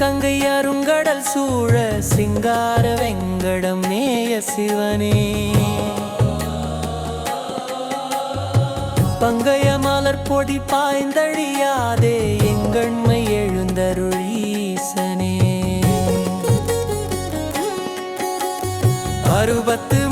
கடல் சூழ சிங்கார வெங்கடம் நேய சிவனே. பங்கைய மலர் பொடி பாய்ந்தழியாதே எங்கண்மை எழுந்தருளீசனே. அறுபத்து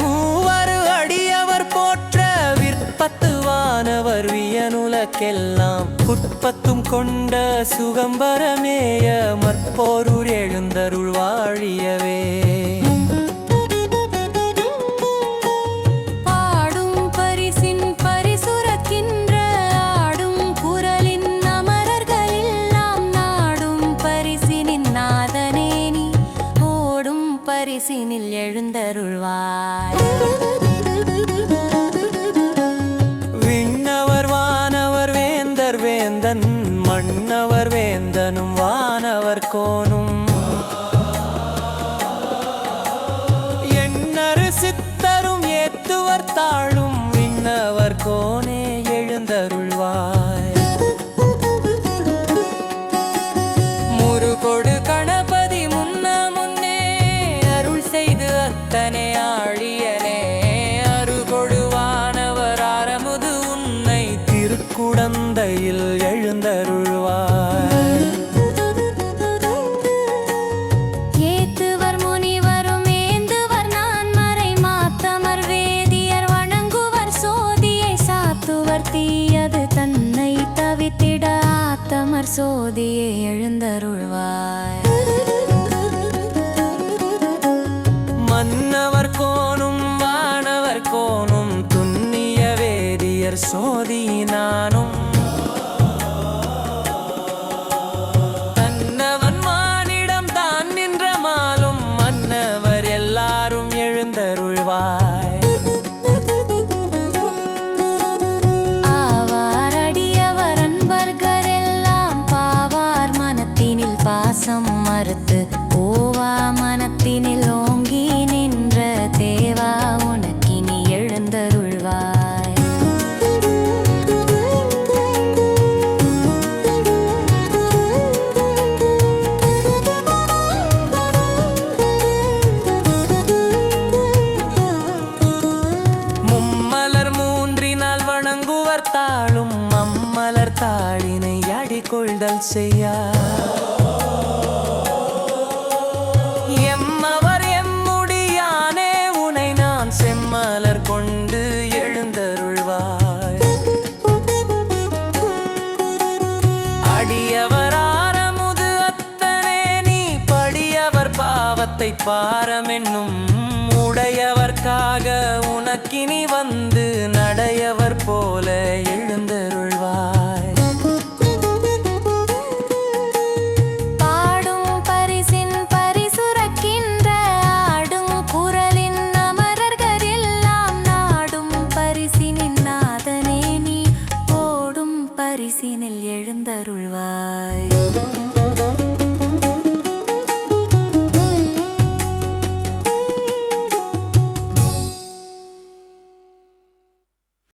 வியனுலக்கெல்லாம் புட்பத்தும் கொண்ட சுகம்பரமேய மற்போரூர் எழுந்தருள் வாழியவே. பாடும் பரிசின் மன்னவர் வேந்தனும் வானவர் கோனும் எண்ணரு சித்தரும் ஏத்துவர் தாழும் விண்ணவர் கோனே உத்தமர் சோதியே எழுந்தருள்வாய். மன்னவர் கோனும் வானவர் கோனும் துன்னிய வேதியர் சோதி நானும். கொள்தல் செய்யா. எம்மவர் எம்முடியானே உனை நான் செம்மலர் கொண்டு எழுந்தருள்வாய். அடியவர் ஆரமுது அத்தனே நீ படியவர் பாவத்தை பாரமென்னும். உடையவர்க்காக உனக்கினி வந்து